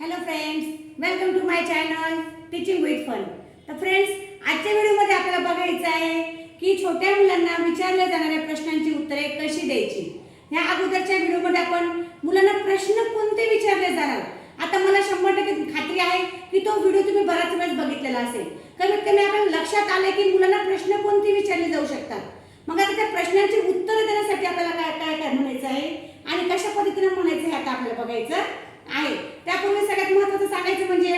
Hello friends welcome to my channel teaching with fun तर friends आजच्या व्हिडिओमध्ये आपल्याला बघायचं आहे की छोट्या मुलांना विचारल्या जाणाऱ्या प्रश्नांची उत्तरे कशी द्यायची? ह्या अगोदरच्या व्हिडिओमध्ये आपण मुलांना प्रश्न कोणते विचारले जाणार? आता मला शंभर टक्के खात्री आहे की तो व्हिडिओ तुम्ही बराच वेळेस बघितलेला असेल. कमीत कमी आपण लक्षात आलं की मुलांना प्रश्न कोणते विचारले जाऊ शकतात. मग आता त्या प्रश्नांची उत्तरं देण्यासाठी आपल्याला काय काय काय म्हणायचं आहे? आणि कशा पद्धतीने म्हणायचं हे आता आपल्याला बघायचं आहे त्यापूर्वी सगळ्यात महत्त्वाचं सांगायचं म्हणजे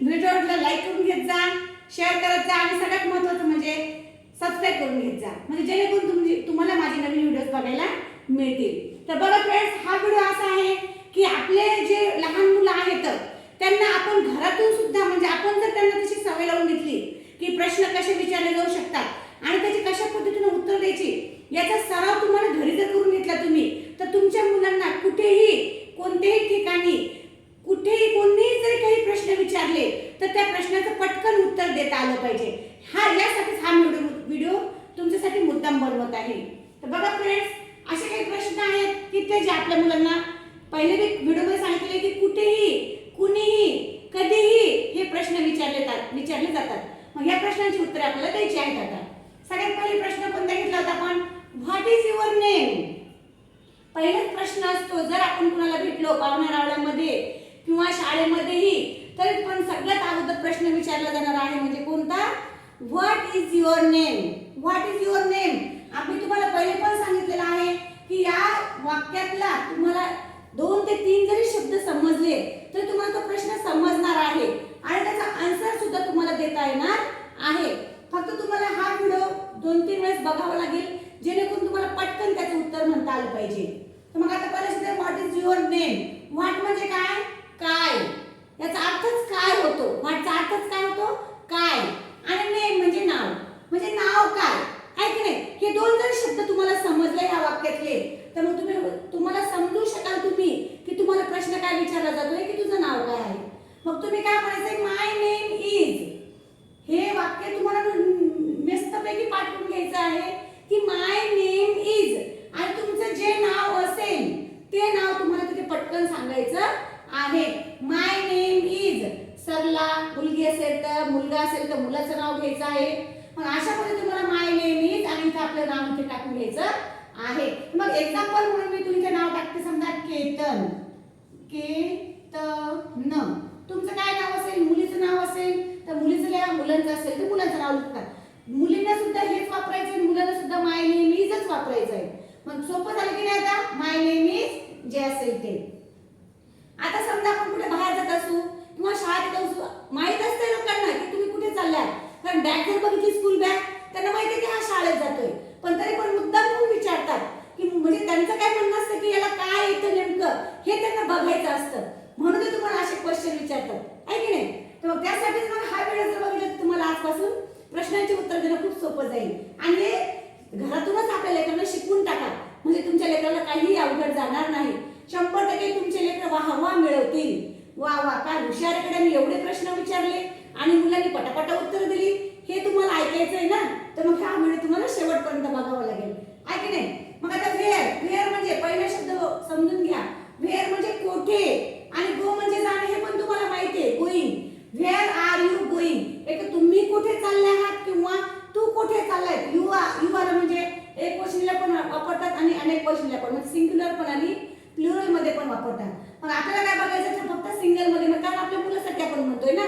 व्हिडिओला लाईक करून घेत जा शेअर करत जा आणि सगळ्यात महत्त्वाचं म्हणजे सबस्क्राईब करून घेत जा. म्हणजे जेणेकरून तुमची तुम्हाला माझे नवीन व्हिडिओज बघायला मिळतील. तर बघा फ्रेंड्स हा व्हिडिओ असा आहे की आपले जे लहान मुलं आहेत त्यांना आपण घरातून सुद्धा म्हणजे आपण जर त्यांना तशी सवय लावून घेतली की प्रश्न कसे विचारले जाऊ शकतात आणि त्याची कशा पद्धतीने उत्तर द्यायची याचा सराव तुम्हाला घरी जर करून घेतला तुम्ही तर तुमच्या मुलांना कुठेही कोणत्याही ठिकाणी कुठेही कोणीही जरी काही प्रश्न विचारले तर त्या प्रश्नाचं पटकन उत्तर देता आलं पाहिजे हा यासाठीच हा व्हिडिओ व्हिडिओ तुमच्यासाठी मुद्दाम बनवत आहे तर बघा फ्रेंड्स असे काही प्रश्न आहेत की ते जे आपल्या मुलांना पहिले मी व्हिडिओमध्ये सांगितले की कुठेही कुणीही कधीही हे प्रश्न विचारले जातात विचारले जातात मग या प्रश्नांची उत्तरे आपल्याला द्यायची आहेत आता सगळ्यात पहिले प्रश्न कोणता घेतला होता आपण व्हॉट इज युअर नेम पहिलाच प्रश्न असतो जर आपण कुणाला भेटलो पाहुण्या रावळ्यामध्ये किंवा शाळेमध्येही तरी पण सगळ्यात अगोदर प्रश्न विचारला जाणार आहे म्हणजे कोणता? What is your name what is your name आम्ही तुम्हाला पहिले पण सांगितलेलं आहे की या वाक्यातला तुम्हाला दोन ते तीन जरी शब्द समजले तर तुम्हाला तो प्रश्न समजणार आहे. आणि त्याचा आन्सर सुद्धा तुम्हाला देता येणार आहे. फक्त तुम्हाला हा व्हिडिओ दोन तीन वेळेस बघावा लागेल जेणेकरून तुम्हाला पटकन आलं पाहिजे. तर मग आता परिस्थिती what is your name what म्हणजे काय? काय? याचा अर्थच काय होतो? व्हॉटचा अर्थच काय होतो? काय? आणि नेम म्हणजे नाव. म्हणजे नाव काय? आहे की नाही? हे दोन जर शब्द तुम्हाला समजले ह्या वाक्यातले तर मग तुम्ही तुम्हाला समजू शकाल तुम्ही की तुम्हाला प्रश्न काय विचारला जातोय की तुझं नाव काय आहे? मग तुम्ही काय म्हणायचंय माय नेम इज हे वाक्य तुम्हाला मस्तपैकी पाठवून घ्यायचं आहे की माय नेम इज आणि तुमचं जे नाव असेल ते नाव तुम्हाला तिथे पटकन सांगायचं आहे माय नेम इज सरला मुलगी असेल तर त्या मुलाचं नाव घ्यायचं आहे. मग अशा पद्धतीने तुम्हाला माय नेहमीच आणि इथे आपलं नाव इथे टाकून घ्यायचं आहे. मग एक्झाम्पल म्हणून मी तुमचे नाव टाकते समजा केतन. केतन. तुमचं काय नाव असेल? मुलीचं नाव असेल? तर मुलीचं लिहा मुलांचं असेल तर मुलाचं नाव लिहितात मुलींना सुद्धा हेच वापरायचं मुलांना सुद्धा माय नेहमीच वापरायचं आहे. मग सोपं झालं की नाही आता? माय नेहमीच जे असेल ते. आता समजा आपण कुठे बाहेर जात असू किंवा शाळेत असू माहीत असते लोकांना चाललाय. कारण बॅग जर बघितली स्कूल बॅग त्यांना माहिती की हा शाळेत जातोय. पण तरी पण मुद्दाम म्हणून विचारतात की म्हणजे त्यांचं काय म्हणणं असतं की याला काय येतं नेमकं? हे त्यांना बघायचं असतं. म्हणून ते तुम्हाला असे क्वेश्चन विचारतात. आहे की नाही? तर मग त्यासाठीच मग हा वेळ जर बघितलं तुम्हाला आजपासून प्रश्नांची उत्तर देणं खूप सोपं जाईल. आणि हे घरातूनच आपल्या लेकरांना शिकवून टाका. म्हणजे तुमच्या लेकराला काहीही अवघड जाणार नाही. शंभर टक्के तुमचे लेकर वाहवा मिळवतील. वा वा काय हुशारकडे मी एवढे प्रश्न विचारले. आणि मुलांनी पटापटा उत्तर दिली. हे तुम्हाला ऐकायचं आहे ना तर मग हा व्हिडिओ तुम्हाला शेवटपर्यंत बघावा लागेल. आहे की नाही? मग आता व्हेअर वेअर म्हणजे पहिला शब्द समजून घ्या. व्हेअर म्हणजे कोठे आणि गो म्हणजे जाणे हे पण तुम्हाला माहिती आहे. Going where are you going एक तुम्ही कुठे चालले आहात किंवा तू कुठे चाललाय? यू आर यू आर म्हणजे एक क्वेश्चनला पण वापरतात आणि अनेक क्वेश्चनला पण. म्हणजे सिंग्युलर पण आणि प्लुरलमध्ये पण वापरतात. मग आपल्याला काय बघायचं तर फक्त सिंगलमध्ये. मग कारण आपल्या मुलासाठी आपण म्हणतोय ना.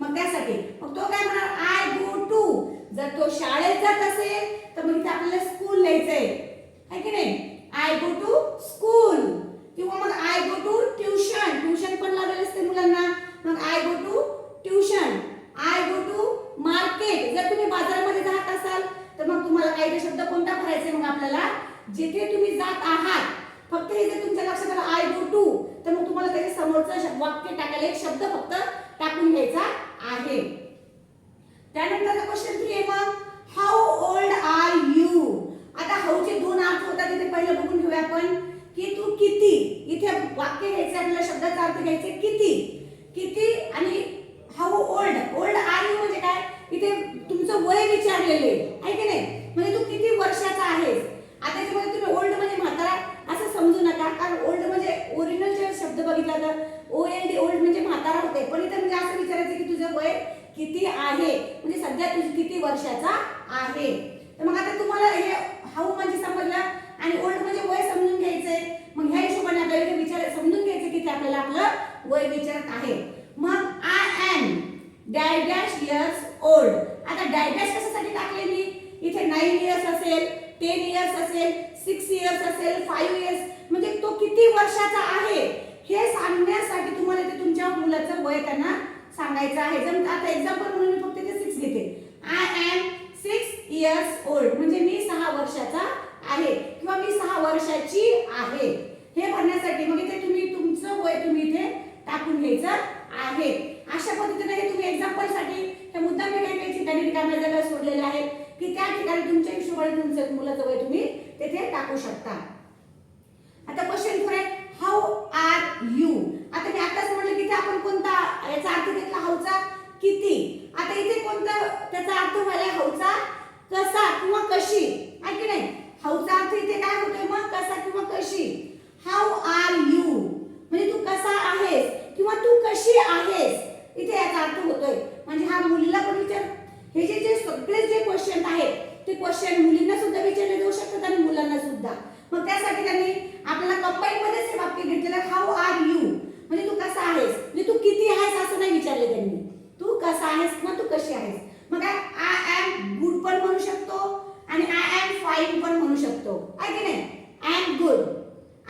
मग त्यासाठी. मग तो काय म्हणणार आय गो टू जर तो शाळेत जात असेल तर मग इथे आपल्याला स्कूल लिहायचंय आहे की नाही? आय गो टू स्कूल किंवा मग I go to tuition tuition पण लागले असते मुलांना. मग I go to tuition I go to market जर तुम्ही बाजारामध्ये जात असाल तर मग तुम्हाला काही शब्द कोणता भरायचा मग आपल्याला? जिथे तुम्ही जात आहात. फक्त हे जर तुमच्या लक्षात आलं आय गो टू तर मग तुम्हाला त्याच्या समोरचं वाक्य टाकायला एक शब्द फक्त टाकून घ्यायचा आहे. त्यानंतर क्वेश्चन थ्री आहे मग हाऊ ओल्ड आर यू आता हाऊचे दोन अर्थ होतात इथे पहिलं बघून घेऊया आपण की तू किती? इथे वाक्य घ्यायचं आपल्याला शब्दाचा अर्थ घ्यायचे किती? किती? आणि how old old are you म्हणजे काय इथे तुमचं वय विचारलेले आहे की नाही म्हणजे तू किती वर्षाचा आहेस आता याच्यामध्ये तुम्ही ओल्ड म्हणजे म्हातारा असं समजू नका कारण ओल्ड म्हणजे ओरिजिनल जे शब्द बघितला तर ओ एल डी ओल्ड म्हणजे म्हातारा किती आहे म्हणजे सध्या तुझी किती वर्षाचा आहे तर मग आता तुम्हाला हे हाऊ म्हणजे समजलं आणि ओल्ड म्हणजे वय समजून घ्यायचंय मग ह्या हिशोबाने आपल्याला इथे विचार समजून घ्यायचं की ते आपल्याला आपलं वय विचारत आहे. मग I am dash years old आता डॅश कशासाठी टाकले मी इथे नाईन इयर्स असेल टेन इयर्स असेल सिक्स इयर्स असेल फाईव्ह इयर्स म्हणजे तो किती वर्षाचा आहे? हे सांगण्यासाठी तुम्हाला इथे तुमच्या मुलाचं वय त्यांना सांगायचं आहे. जर आता एक्झाम्पल म्हणून मी फक्त इथे सिक्स घेते. I am six years old म्हणजे मी सहा वर्षाचा आहे. किंवा मी सहा वर्षाची आहे. हे भरण्यासाठी मग इथे तुम्ही तुमचं वय तुम्ही इथे टाकून आहेत. आहे अशा पद्धतीने हे तुम्ही एक्झाम्पलसाठी हे मुद्दा मी काही ठिकाणी रिकाम्या जागा सोडलेल्या आहेत की त्या ठिकाणी तुमच्या हिशोबाने तुमचं मुलाचं वय तुम्ही तेथे टाकू शकता. आता क्वेश्चन पुढे हाऊ आर यू आता मी आताच म्हटलं की आपण कोणता याचा अर्थ घेतला हाऊचा किती? आता इथे कोणता त्याचा अर्थ व्हायला हाऊचा कसा किंवा कशी? आहे की नाही? हाऊचा अर्थ इथे काय होतोय मग? कसा किंवा कशी? हाऊ आर यू म्हणजे तू कसा आहेस किंवा तू कशी आहेस इथे याचा अर्थ होतोय म्हणजे हा मुलीला पण विचार हे जे जे सगळे जे क्वेश्चन आहेत ते क्वेश्चन मुलींना सुद्धा विचारले जाऊ शकतात आणि मुलांना सुद्धा मग त्यासाठी त्यांनी आपल्याला कंबाईन मध्येच हे वाक्य घेतलेलं हाऊ आर यू म्हणजे तू कसा आहेस म्हणजे तू किती आहेस असं नाही विचारले त्यांनी तू कसा आहेस किंवा तू कशी आहेस मग काय आय एम गुड पण म्हणू शकतो आणि आय एम फाईन पण म्हणू शकतो आहे की नाही I am good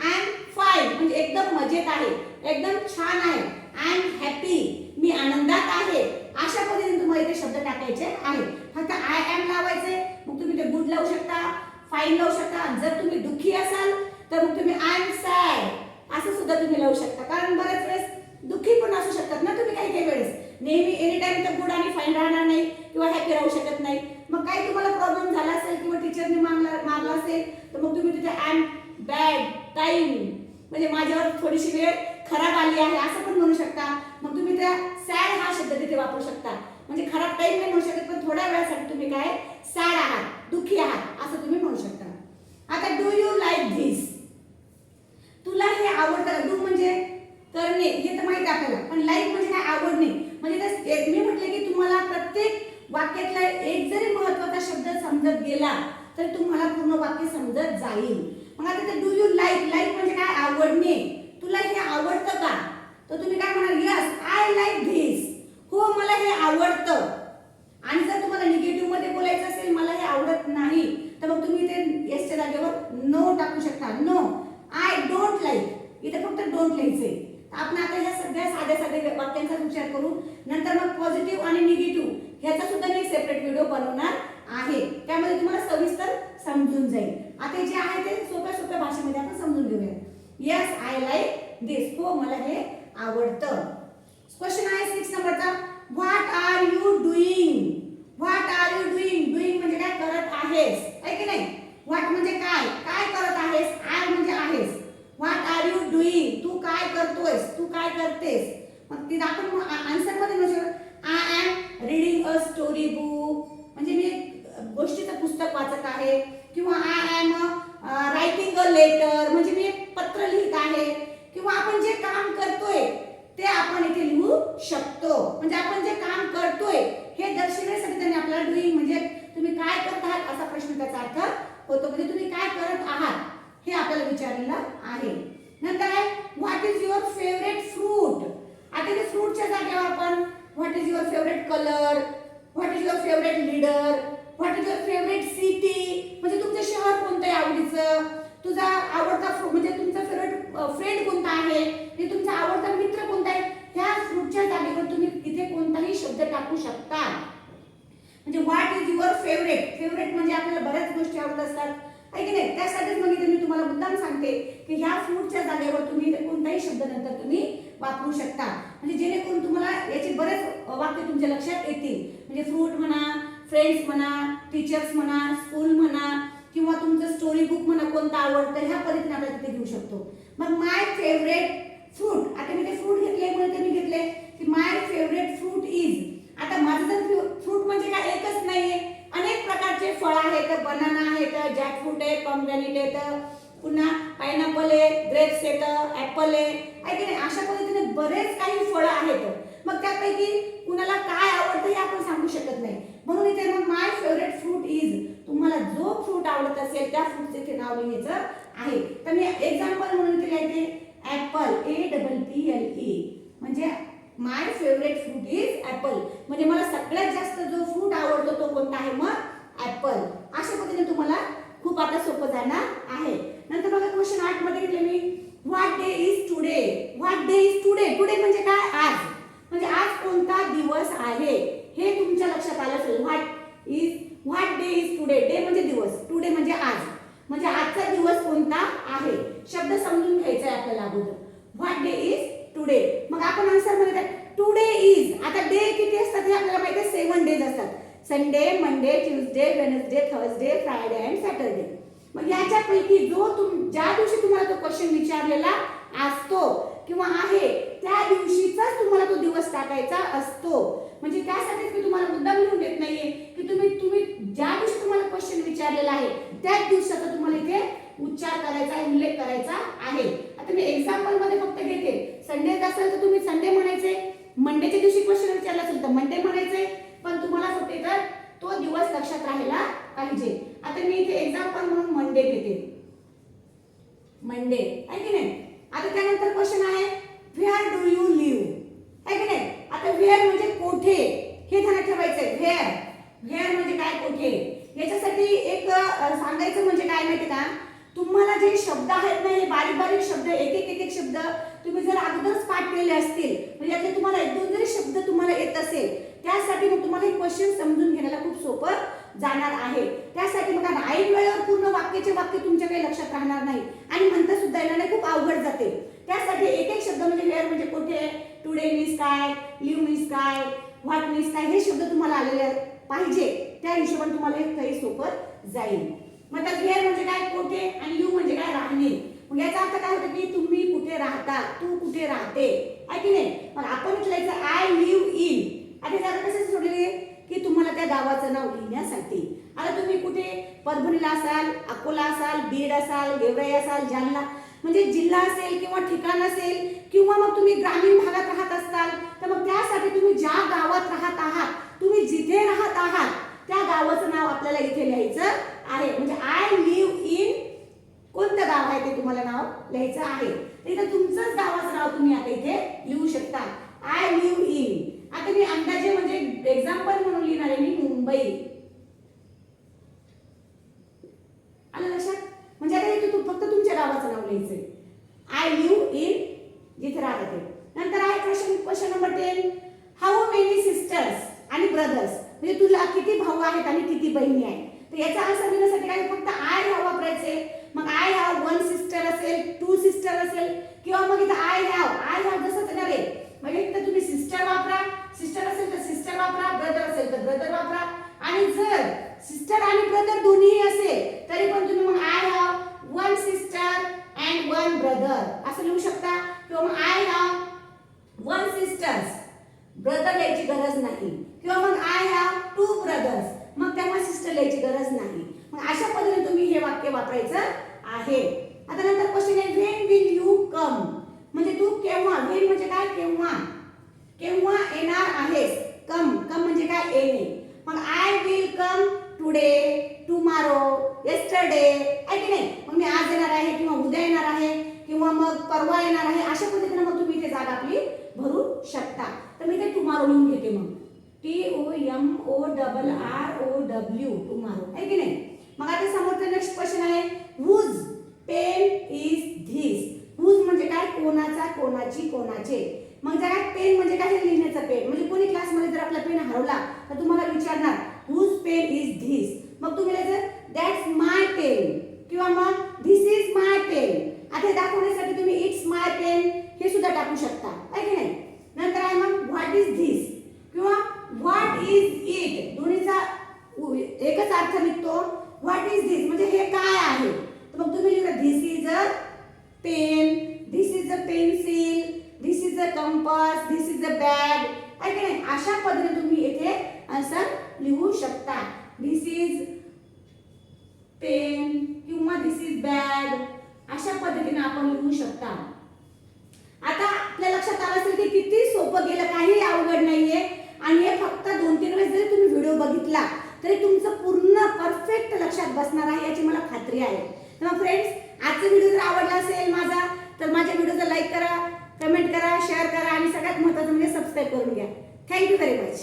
I am fine म्हणजे एकदम मजेत आहे. एकदम छान आहे. आय एम हॅपी मी आनंदात आहे. अशा पद्धतीने तुम्हाला इथे शब्द टाकायचे आहे फक्त आय एम लावायचे. मग तुम्ही ते गुड लावू शकता फाईन लावू शकता. जर तुम्ही दुःखी असाल तर मग तुम्ही आय एम सॅड असं सुद्धा तुम्ही लावू शकता. कारण बऱ्याच वेळेस दुःखी पण असू शकतात ना तुम्ही काही काही वेळेस. नेहमी एनी टाइम तर गुड आणि फाईन राहणार नाही किंवा हॅपी राहू शकत नाही. मग काही तुम्हाला प्रॉब्लेम झाला असेल किंवा टीचरने मारला मारला असेल तर मग तुम्ही तिथे आय एम बॅड टाईम म्हणजे माझ्यावर थोडीशी वेळ खराब आली आहे असं पण म्हणू शकता. मग तुम्ही त्या सॅड हा शब्द तिथे वापरू शकता. म्हणजे खराब टाइम नाही म्हणू शकत पण थोड्या वेळासाठी तुम्ही काय? सॅड आहात दुःखी आहात असं तुम्ही म्हणू शकता. आता डू यू लाईक धिस तुला हे आवडतं डू म्हणजे करणे हे तर माहिती आहे आपल्याला. पण लाईक म्हणजे काय? आवडणे. म्हणजे मी म्हटले की तुम्हाला प्रत्येक वाक्यातला एक जरी महत्त्वाचा शब्द समजत गेला तर तुम्हाला पूर्ण वाक्य समजत जाईल. मग आता ते डू यू लाईक लाईक म्हणजे काय? आवडणे. तुला हे आवडतं का? तर तुम्ही काय म्हणाल यस आय लाईक धीस हो मला हे आवडतं. आणि जर तुम्हाला निगेटिव्हमध्ये बोलायचं असेल मला हे आवडत नाही तर मग तुम्ही ते येसच्या जागेवर नो टाकू शकता. नो आय डोंट लाईक इथे फक्त डोंट लिहायचे आपण आता ह्या सगळ्या साध्या साध्या वाक्यांचा विचार करू. नंतर मग पॉझिटिव्ह आणि निगेटिव्ह ह्याचा सुद्धा मी एक सेपरेट व्हिडिओ बनवणार आहे. त्यामध्ये तुम्हाला सविस्तर होऊन जाईल. आता जे आहे ते सोप्या सोप्या भाषेमध्ये आपण समजून घेऊया. यस आय लाईक दिस हो मला हे आवडतं. क्वेश्चन आहे सिक्स नंबरचा. What are you doing what are you doing doing म्हणजे काय करत आहेस? आहे की नाही? व्हॉट म्हणजे काय? काय करत आहेस? आय म्हणजे आहेस. व्हॉट आर यू डुईंग तू काय करतोयस? तू काय करतेस? मग ती आपण आन्सरमध्ये म्हणू शकतो I am reading a story book म्हणजे मी गोष्टीचं पुस्तक वाच आहे किंवा I am writing a letter म्हणजे मी एक पत्र लिहित आहे किंवा आपण जे काम करतोय ते आपण इथे लिहू शकतो. म्हणजे आपण जे काम करतोय हे दर्शवण्यासाठी त्यांनी आपल्याला डुईंग म्हणजे तुम्ही काय करत आहात असा प्रश्न त्याचा अर्थ होतो. म्हणजे तुम्ही काय करत आहात हे आपल्याला विचारलेलं आहे. नंतर आहे what is your favourite fruit आता ते फ्रूटच्या जागेवर आपण. What is your favourite colour what is your favourite leader what is your favourite city म्हणजे तुमचं शहर कोणतं आहे आवडीचं तुझा आवडता फ्रू- म्हणजे तुमचा फेवरेट फ्रेंड कोणता आहे? ते तुमचा आवडता मित्र कोणता आहे? ह्या फ्रूटच्या जागेवर तुम्ही इथे कोणताही शब्द टाकू शकता. म्हणजे what is your favourite favourite म्हणजे आपल्याला बऱ्याच गोष्टी आवडत असतात. आहे की नाही? त्यासाठीच मग मी तुम्हाला मुद्दाम सांगते की ह्या फ्रूटच्या जागेवर तुम्ही इथे कोणताही शब्द नंतर तुम्ही वापरू शकता. म्हणजे जेणेकरून तुम्हाला याचे बरेच वाक्य तुमच्या लक्षात येतील. म्हणजे फ्रूट म्हणा फ्रेंड्स म्हणा टीचर्स म्हणा स्कूल म्हणा किंवा तुमचं स्टोरी बुक म्हणा कोणतं आवडतं ह्या पद्धतीने आपण तिथे घेऊ शकतो. मग माय फेवरेट फ्रूट आता मी ते फ्रूट घेतले म्हणून ते मी घेतले की माय फेवरेट फ्रूट इज आता माझं जर फ्रूट म्हणजे काय? एकच नाहीये. अनेक प्रकारचे फळ आहेत. बनाना आहेत जॅकफ्रूट आहे पॉमग्रॅनेट आहेत पुन्हा पायनॅपल आहे ग्रेप्स आहेत ऍपल आहे. ऐक नाही? अशा पद्धतीने बरेच काही फळं आहेत. मग त्यापैकी यापैकी कुणाला काय आवडतं हे आपण सांगू शकत नाही म्हणून इथे मग माय फेवरेट फ्रूट इज तुम्हाला जो फ्रूट आवडत असेल त्या फ्रूटचे इथे नाव लिहायचं आहे. तर मी एक्झाम्पल म्हणून इथे लिहायचे. Apple A double P L E म्हणजे my favourite fruit is apple म्हणजे मला सगळ्यात जास्त जो फ्रूट आवडतो तो कोणता आहे मग ऍपल अशा पद्धतीने तुम्हाला खूप आता सोपं जाणार आहे. नंतर बघा क्वेश्चन आठमध्ये घेतले मी. What day is today what day is today today म्हणजे काय? आज. म्हणजे आज कोणता दिवस आहे? हे तुमच्या लक्षात आलं असेल. What is what day is today day म्हणजे दिवस. टुडे म्हणजे आज. म्हणजे आजचा दिवस कोणता आहे? शब्द समजून घ्यायचा आहे आपल्याला अगोदर. व्हॉट डे इज टुडे मग आपण आन्सरमध्ये टुडे इज आता डे किती असतात हे आपल्याला माहिती आहे? सेवन डेज असतात. Sunday Monday Tuesday Wednesday Thursday Friday and Saturday मग याच्यापैकी जो तुम ज्या दिवशी तुम्हाला तो क्वेश्चन विचारलेला असतो किंवा आहे त्या दिवशीचाच तुम्हाला तो दिवस टाकायचा असतो. म्हणजे त्यासाठीच मी तुम्हाला मुद्दा लिहून देत नाहीये की तुम्ही तुम्ही ज्या दिवशी तुम्हाला क्वेश्चन विचारलेला आहे. त्याच दिवसाचा तुम्हाला इथे उच्चार करायचा आहे उल्लेख करायचा आहे. आता मी एक्झाम्पलमध्ये फक्त घेते. संडे असेल तर तुम्ही संडे म्हणायचे. मंडेच्या दिवशी क्वेश्चन विचारला असेल तर मंडे म्हणायचे. पण तुम्हाला फक्त तर तो दिवस लक्षात राहायला पाहिजे. आता मी इथे एक्झाम्पल म्हणून मंडे घेते. मंडे आहे की नाही? आता त्यानंतर क्वेश्चन आहे व्हेअर डू यू लिव्ह आहे की नाही आता व्हेअर म्हणजे कोठे हे ध्यानात ठेवायचंय व्हेअर व्हेअर म्हणजे काय कोठे याच्यासाठी एक अ, सांगायचं म्हणजे काय माहिती का तुम्हाला जे शब्द आहेत ना हे बारीक बारीक शब्द एक एक एक एक शब्द तुम्ही जर अगोदरच पाठ केले असतील म्हणजे यातले तुम्हाला एक दोन जरी शब्द तुम्हाला येत असेल त्यासाठी मग तुम्हाला हे क्वेश्चन समजून घेण्याला खूप सोपं जाणार आहे. त्यासाठी मग ना ऐन वेळेवर पूर्ण वाक्याचे वाक्य तुमच्या काही लक्षात राहणार नाही. आणि म्हणता सुद्धा येणार नाही खूप अवघड जाते. त्यासाठी एक एक शब्द म्हणजे वेअर म्हणजे कुठे? टुडे मीन्स काय? लिव्ह मीन्स काय? व्हॉट मीन्स काय? हे शब्द तुम्हाला आलेले पाहिजे. त्या हिशोबाने तुम्हाला हे काही सोपं जाईल. मग आता वेअर म्हणजे काय? कोठे? आणि लिव्ह म्हणजे काय? राहणे. मग याचा अर्थ काय होतं की तुम्ही कुठे राहता? तू कुठे राहते? आहे की नाही? मग आपण म्हटलं आय लिव्ह इन आता जरा कसं सोडले? की तुम्हाला त्या गावाचं नाव लिहिण्यासाठी. आता तुम्ही कुठे परभणीला असाल अकोला असाल बीड असाल गेवराई असाल जालना म्हणजे जिल्हा असेल किंवा ठिकाण असेल किंवा मग तुम्ही ग्रामीण भागात राहत असताल तर मग त्यासाठी तुम्ही ज्या गावात राहत आहात तुम्ही जिथे राहत आहात त्या गावाचं नाव आपल्याला इथे लिहायचं आहे. म्हणजे आय लिव्ह इन कोणतं गाव आहे ते तुम्हाला नाव लिहायचं आहे? तर इथं तुमचंच गावाचं नाव तुम्ही आता इथे लिहू शकता. आय लिव्ह इन आता मी अंदाजे म्हणजे एक्झाम्पल म्हणून लिहिणार आहे मी मुंबई. आलं लक्षात? म्हणजे आता इथे तू फक्त तुमच्या गावाचं नाव लिहायचंय. आय लिव्ह इन जिथे राहत. ते नंतर आहे question question number ten how many sisters आणि ब्रदर्स म्हणजे तुला किती भाऊ आहेत आणि किती बहिणी आहेत? तर याचा आन्सर देण्यासाठी काय फक्त आय हा वापरायचे मग आय हॅव वन सिस्टर असेल टू सिस्टर असेल किंवा मग इथं आय हॅव आय हॅव जसंच येणार आहे. म्हणजे इथं तुम्ही सिस्टर वापरा सिस्टर असेल तर सिस्टर वापरा ब्रदर असेल तर ब्रदर वापरा. आणि जर सिस्टर आणि ब्रदर दोन्ही असेल तरी पण तुम्ही मग I have one sister and one brother असं लिहू शकता किंवा मग I have one sisters brother लिहायची गरज नाही किंवा मग आय हॅव टू ब्रदर्स मग तेव्हा सिस्टर लिहायची गरज नाही मग अशा पद्धतीने तुम्ही हे वाक्य वापरायचं आहे आता नंतर क्वेश्चन आहे व्हेन विल यू कम म्हणजे तू केव्हा व्हेन म्हणजे काय केव्हा केव्हा येणार आहेस कम कम म्हणजे काय येणे मग I will come today tomorrow yesterday आहे की नाही? मग मी आज येणार आहे किंवा उद्या येणार आहे किंवा मग परवा येणार आहे अशा पद्धतीने मग तुम्ही इथे जागा आपली भरू शकता. तर मी ते टुमारो लिहून घेते मग. T O M O double R O W tomorrow आहे की नाही? मग आता समोरचा नेक्स्ट क्वेश्चन आहे whose pen is this whose म्हणजे काय? कोणाचा कोणाची कोणाचे? मग जरा पेन म्हणजे काय? लिहिण्याचा पेन म्हणजे कोणी क्लासमध्ये जर आपला पेन हरवला तर तुम्हाला विचारणार हुज पेन इज धिस मग तुम्ही लिहायचं दॅट्स माय पेन किंवा मग धिस इज माय पेन आता दाखवण्यासाठी तुम्ही इट्स माय पेन हे सुद्धा टाकू शकता. आहे की नाही? नंतर आहे मग व्हॉट इज धिस किंवा व्हॉट इज इट दोन्हीचा एकच अर्थ निघतो. व्हॉट इज धिस म्हणजे हे काय आहे? तर मग तुम्ही लिहिलं this is a pen this is a pencil this is a compass this is a bag आहे की नाही? अशा पद्धतीने तुम्ही येथे आन्सर लिहू शकता. दिस इज पेन किंवा दिस इज बॅग अशा पद्धतीने आपण लिहू शकता. आता आपल्या लक्षात आलं असेल की किती सोपं गेलं काही अवघड नाहीये. आणि हे फक्त दोन तीन वेळेस जरी तुम्ही व्हिडिओ बघितला तरी तुमचं पूर्ण परफेक्ट लक्षात बसणार आहे याची मला खात्री आहे. तर मग फ्रेंड्स आजचा व्हिडिओ जर आवडला असेल माझा तर माझ्या व्हिडिओचा लाईक करा कमेंट करा शेअर करा आणि सगळ्यात महत्वाचं म्हणजे सबस्क्राईब करून घ्या. Thank you very much